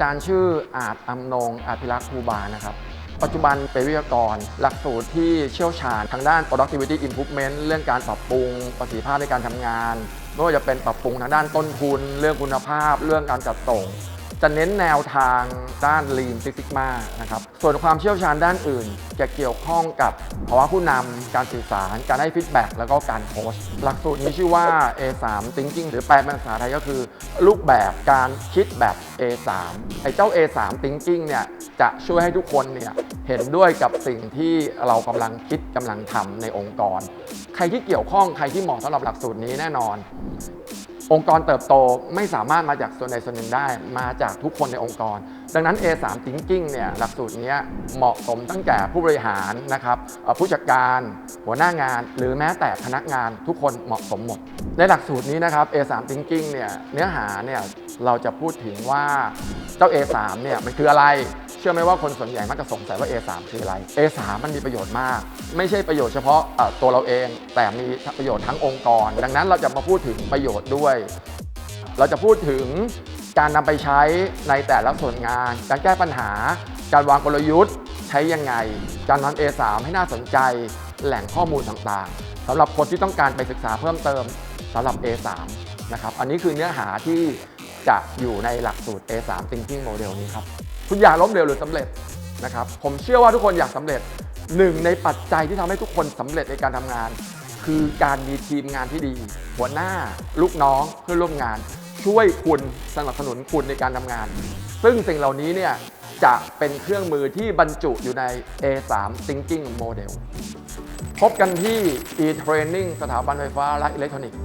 จารย์ชื่ออาจอำนงอภิรักษ์ภูบาลนะครับ ปัจจุบันเป็นวิทยากร หลักสูตรที่เชี่ยวชาญทางด้าน productivity improvement เรื่องการปรับปรุงประสิทธิภาพในการทำงานไม่ว่าจะเป็นปรับปรุงทางด้านต้นทุน เรื่องคุณภาพ เรื่องการจัดส่ง จะเน้นแนวทาง ด้าน Lean Six Sigma นะครับ ส่วนความเชี่ยวชาญด้านอื่น จะเกี่ยวข้องกับภาวะผู้นำ การสื่อสาร การให้ฟีดแบ็กแล้วก็การโพสต์หลักสูตรนี้ชื่อว่า A3 Thinking หรือแปลเป็นภาษาไทยก็คือ รูปแบบการคิดแบบ A3 ไอ้เจ้า A3 Thinking เนี่ยจะช่วยให้ทุกคนเนี่ยเห็นด้วยกับสิ่งที่เรากำลังคิดกำลังทำในองค์กร ใครที่เกี่ยวข้องใครที่เหมาะสำหรับหลักสูตรนี้แน่นอน องค์กรเติบโตไม่สามารถมาจากส่วนใดส่วนหนึ่งได้ มาจากทุกคนในองค์กร ดังนั้น A3 Thinking เนี่ยหลักสูตรนี้เหมาะสมตั้งแต่ผู้บริหารนะครับผู้จัดการหัวหน้างาน หรือแม้แต่พนักงานทุกคนเหมาะสมหมด ในหลักสูตรนี้นะครับ A3 Thinking เนี่ยเนื้อหาเนี่ยเราจะพูดถึงว่าเจ้า A3 เนี่ยมันคืออะไร ชื่อไหมว่าคนส่วนใหญ่มักจะสงสัยว่า A3 คืออะไร A3 มันมีประโยชน์มาก ไม่ใช่ประโยชน์เฉพาะตัวเราเอง แต่มีประโยชน์ทั้งองค์กร ดังนั้นเราจะมาพูดถึงประโยชน์ด้วย เราจะพูดถึงการนำไปใช้ในแต่ละส่วนงาน การแก้ปัญหา การวางกลยุทธ์ ใช้ยังไง การนำ A3 ให้น่าสนใจ แหล่งข้อมูลต่างๆสำหรับคนที่ต้องการไปศึกษาเพิ่มเติมสำหรับ A3 นะครับ อันนี้คือเนื้อหาที่จะอยู่ในหลักสูตร A3 Thinking Model นี้ครับ คุณอยากล้มเหลวหรือสำเร็จนะครับผมเชื่อว่าทุกคนอยากสำเร็จหนึ่งในปัจจัยที่ทำให้ทุกคนสำเร็จในการทำงาน คือการมีทีมงานที่ดี หัวหน้า ลูกน้องเพื่อนร่วมงาน ช่วยคุณสนับสนุนคุณในการทำงาน ซึ่งสิ่งเหล่านี้เนี่ยจะเป็นเครื่องมือที่บรรจุอยู่ใน A3 Thinking Model พบกันที่ e-training สถาบันไฟฟ้าและอิเล็กทรอนิกส์